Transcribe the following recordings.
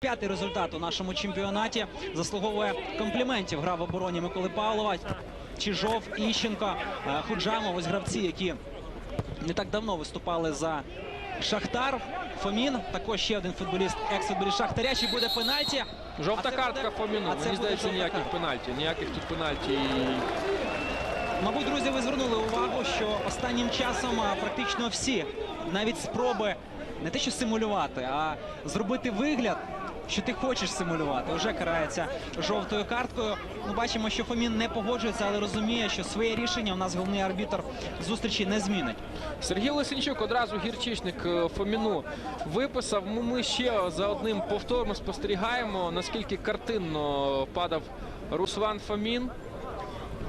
П'ятий результат у нашому чемпіонаті заслуговує компліментів. Гра в обороні Миколи Павлова, Чижов, Іщенко, е, Худжамов. Ось гравці, які не так давно виступали за Шахтар. Фомін, також ще один футболіст, екс-футболіст Шахтаря. Чи буде пенальті? Жовта це картка буде- Фоміну. а це Мені здається, ніяких пенальті. Ніяких тут пенальті. Мабуть, друзі, ви звернули увагу, що останнім часом практично всі навіть спроби не те, що симулювати, а зробити вигляд, що ти хочеш симулювати, вже карається жовтою карткою. Ми бачимо, що Фомін не погоджується, але розуміє, що своє рішення у нас головний арбітр зустрічі не змінить. Сергій Лисенчук одразу гірчичник е, Фоміну виписав. Ну, Ми ще за одним повтором спостерігаємо, наскільки картинно падав Руслан Фомін.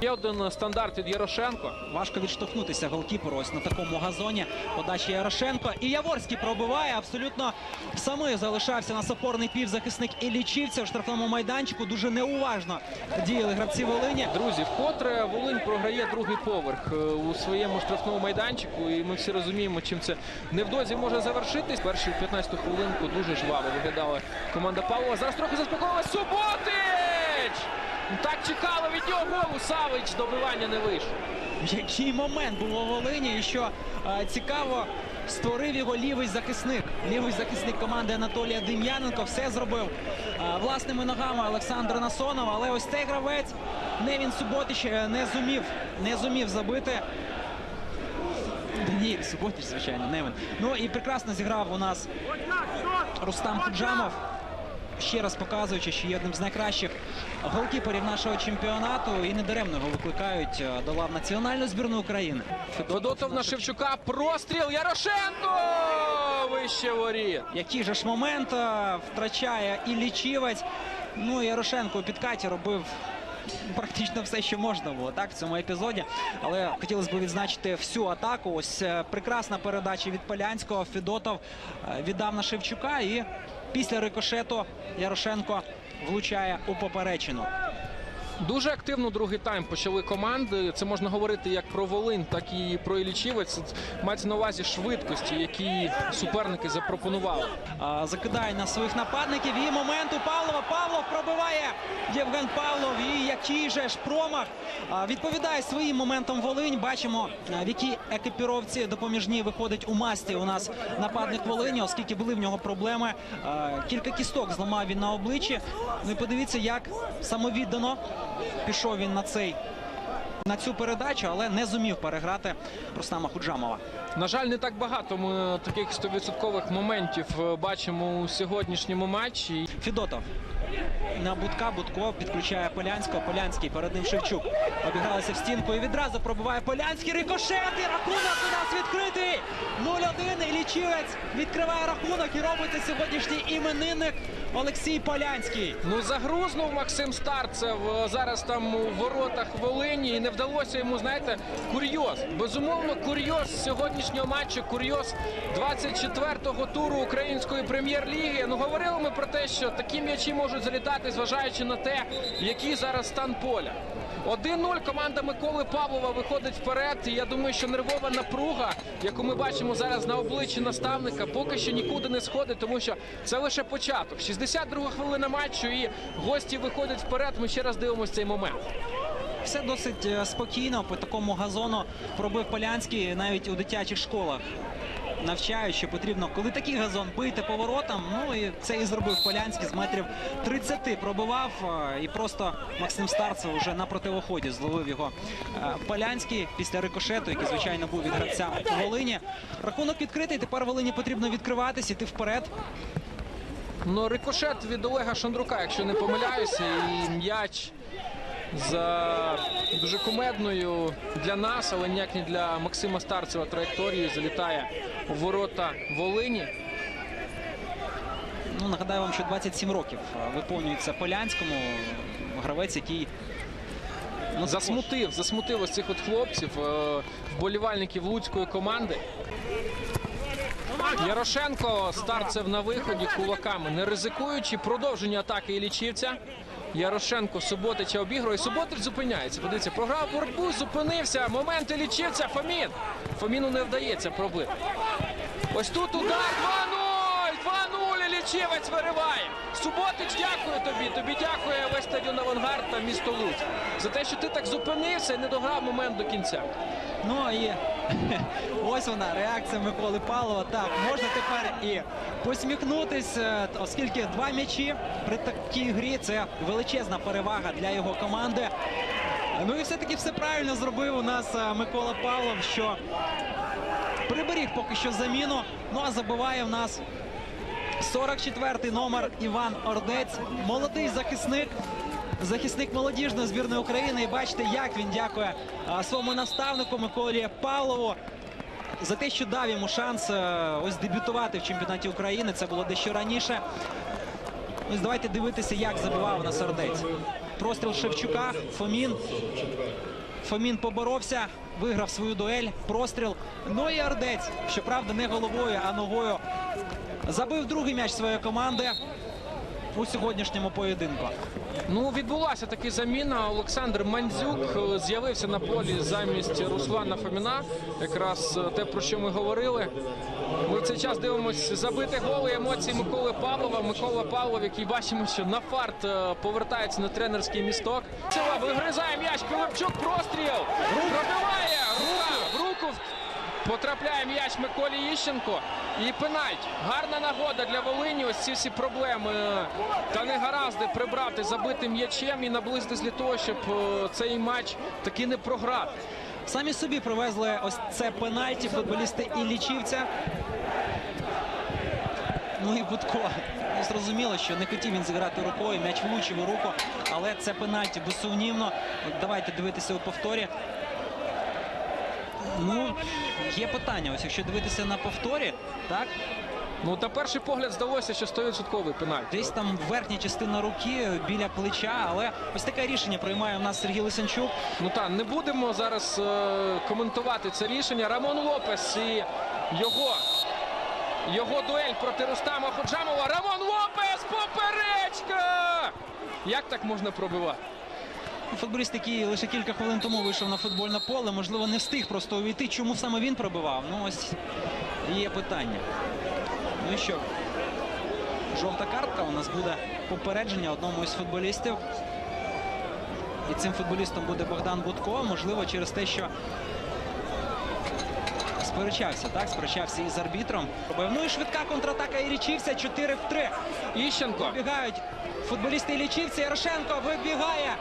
Є один стандарт від Ярошенко. Важко відштовхнутися голкіперу ось на такому газоні. Подача Ярошенко. І Яворський пробиває. Абсолютно самий залишався на сопорний півзахисник і лічився в штрафному майданчику. Дуже неуважно діяли гравці Волині. Друзі, вкотре Волинь програє другий поверх е, у своєму штрафному майданчику, і ми всі розуміємо, чим це невдовзі може завершитись. Першу 15 хвилинку дуже жваво виглядала команда Павлова. Зараз трохи заспокоїлась Суботич! Так чекали від нього голу. Савич добивання не вийшло. Який момент був у Волині, і що е, цікаво, створив його лівий захисник. Лівий захисник команди Анатолія Дем'яненко все зробив е, власними ногами Олександр Насонов. Але ось цей гравець Невін Суботич е, не зумів, не зумів забити. Даніель Суботич, звичайно, Невин. Ну і прекрасно зіграв у нас Рустам Худжамов. Ще раз показуючи, що є одним з найкращих голкіперів нашого чемпіонату і недаремно його викликають е, до лав національної збірної України. Федотов на Шевчука. Простріл Ярошенко! Вище воріт. Який же ж момент е, втрачає і лічівець. Ну, Ярошенко у підкаті робив практично все, що можна було так в цьому епізоді. Але хотілося б відзначити всю атаку. Ось е, прекрасна передача від Полянського. Федотов віддав на Шевчука. І після рикошету Ярошенко влучає у поперечину. Дуже активно другий тайм почали команди. Це можна говорити як про Волинь, так і про Ілічівець. Мається на увазі швидкості, які суперники запропонували. Закидає на своїх нападників. І момент у Павлова. Павлов пробиває Євген Павлов. І який же ж промах. Відповідає своїм моментом Волинь. Бачимо, в якій екіпіровці допоміжній виходить у масті. У нас нападник Волині, оскільки були в нього проблеми. Кілька кісток зламав він на обличчі. Ну і подивіться, як самовіддано пішов він на цей. На цю передачу, але не зумів переграти Рустама Худжамова. На жаль, не так багато ми таких 100% моментів е, бачимо у сьогоднішньому матчі. Фідотов. На Будка Будко підключає Полянського. Полянський перед ним Шевчук. Обігалися в стінку і відразу пробиває Полянський. Рикошет і рахунок у нас відкритий. 0-1. І лічівець відкриває рахунок і робиться сьогоднішній іменинник Олексій Полянський. Ну загрузнув Максим Старцев зараз там у воротах Волині і не вдалося йому, знаєте, курйоз. Безумовно, курйоз сьогоднішнього матчу, курйоз 24-го туру української прем'єр-ліги. Ну говорили ми про те, що такі м'ячі можуть залітати, зважаючи на те, який зараз стан поля. 1-0 команда Миколи Павлова виходить вперед. І я думаю, що нервова напруга, яку ми бачимо зараз на обличчі наставника, поки що нікуди не сходить, тому що це лише початок. 62 хвилина матчу, і гості виходять вперед. Ми ще раз дивимося цей момент. Все досить е, спокійно по такому газону пробив Полянський навіть у дитячих школах. Навчають, що потрібно, коли такий газон бити поворотом. Ну і це і зробив Полянський з метрів 30 пробивав. е, І просто Максим Старцев уже на противоході зловив його е, Полянський після рикошету, який звичайно був від гравця Волині. Рахунок відкритий. Тепер Волині потрібно відкриватись, іти вперед. Ну, рикошет від Олега Шандрука, якщо не помиляюся, і м'яч за дуже кумедною для нас, але ніяк не для Максима Старцева траєкторією залітає у ворота Волині. Ну нагадаю вам, що 27 років виповнюється Полянському. Гравець, який ну, Засмутив, засмутив ось цих от хлопців, е, вболівальників луцької команди. Ярошенко старцев на виході кулаками, не ризикуючи продовження атаки Ілічівця. Ярошенко Суботича обігрує. Суботич зупиняється. Подивіться, програв боротьбу, зупинився. Момент Ілічівця. Фомін. Фоміну не вдається пробити. Ось тут удар 2-0. 2-0 Ілічівця. Лічівець вириває. Суботич, дякую тобі. Тобі дякує весь стадіон Авангард та місто Луцьк. За те, що ти так зупинився і не дограв момент до кінця. Ну і ось вона реакція Миколи Павлова. Так, можна тепер і посміхнутись, е, оскільки два м'ячі при такій грі це величезна перевага для його команди. Ну і все-таки все правильно зробив у нас е, Микола Павлов, що приберіг поки що заміну. Ну а забиває в нас 44-й номер Іван Ордець. Молодий захисник. Захисник молодіжної збірної України. І бачите, як він дякує своєму наставнику Миколі Павлову за те, що дав йому шанс ось дебютувати в чемпіонаті України. Це було дещо раніше. Ось давайте дивитися, як забивав на Ордець. Простріл Шевчука, Фомін. Фомін поборовся, виграв свою дуель, простріл. Ну і Ордець, щоправда, не головою, а ногою. Забив другий м'яч своєї команди у сьогоднішньому поєдинку. Ну, відбулася таки заміна. Олександр Мандзюк е, з'явився на полі замість Руслана Фоміна. Якраз е, те, про що ми говорили. Ми в цей час дивимося забити голи емоції Миколи Павлова. Микола Павлов, який бачимо, що на фарт е, повертається на тренерський місток. Вигризає м'яч. Пилипчук простріл. Пробиває. Потрапляє м'яч Миколі Іщенко. І пенальті. Гарна нагода для Волині. Ось ці всі проблеми та негаразди прибрати, забити м'ячем і наблизитись для того, щоб е, цей матч таки не програти. Самі собі привезли ось це пенальті футболісти Іллічівця. Ну і Будко. Зрозуміло, що не хотів він зіграти рукою, м'яч влучив у руку, але це пенальті безсумнівно. Давайте дивитися у повторі. Ну, є питання. Ось якщо дивитися на повторі, так, Ну, на перший погляд здалося, що 100% пенальті. десь там верхня частина руки біля плеча, але ось таке рішення приймає у нас Сергій Лисенчук. Ну так, не будемо зараз е, коментувати це рішення. Рамон Лопес і його, його дуель проти Рустама Ходжамова. Рамон Лопес! Поперечка! Як так можна пробивати? Футболіст, який лише кілька хвилин тому вийшов на футбольне поле, можливо, не встиг просто увійти. Чому саме він пробивав? Ну ось є питання. Ну і що? Жовта картка у нас буде попередження одному із футболістів. І цим футболістом буде Богдан Будко. Можливо, через те, що сперечався, так? Сперечався із арбітром. Ну і швидка контратака Ірічівця 4 в 3. Іщенко. Вибігають футболісти Ілічівці. Ярошенко вибігає.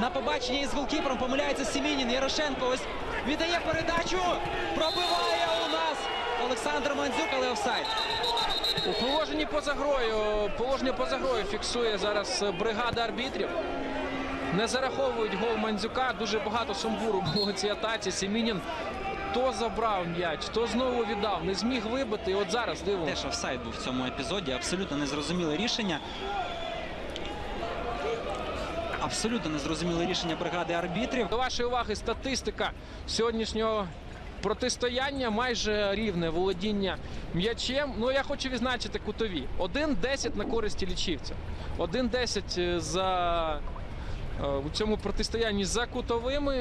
На побачення із голкіпером помиляється Сімінін. Ярошенко ось віддає передачу. Пробиває у нас Олександр Мандзюк, але офсайд. У положенні поза грою, положення поза грою фіксує зараз бригада арбітрів. Не зараховують гол Мандзюка. Дуже багато сумбуру було цій атаці. Сімінін то забрав м'яч, то знову віддав. Не зміг вибити. І от зараз дивимося. Теж офсайд був в цьому епізоді. Абсолютно незрозуміле рішення. Абсолютно незрозуміле рішення бригади арбітрів. До вашої уваги статистика сьогоднішнього протистояння майже рівне володіння м'ячем. Ну я хочу відзначити кутові. 1-10 на користь лічівця. 1-10 за е, у цьому протистоянні за кутовими.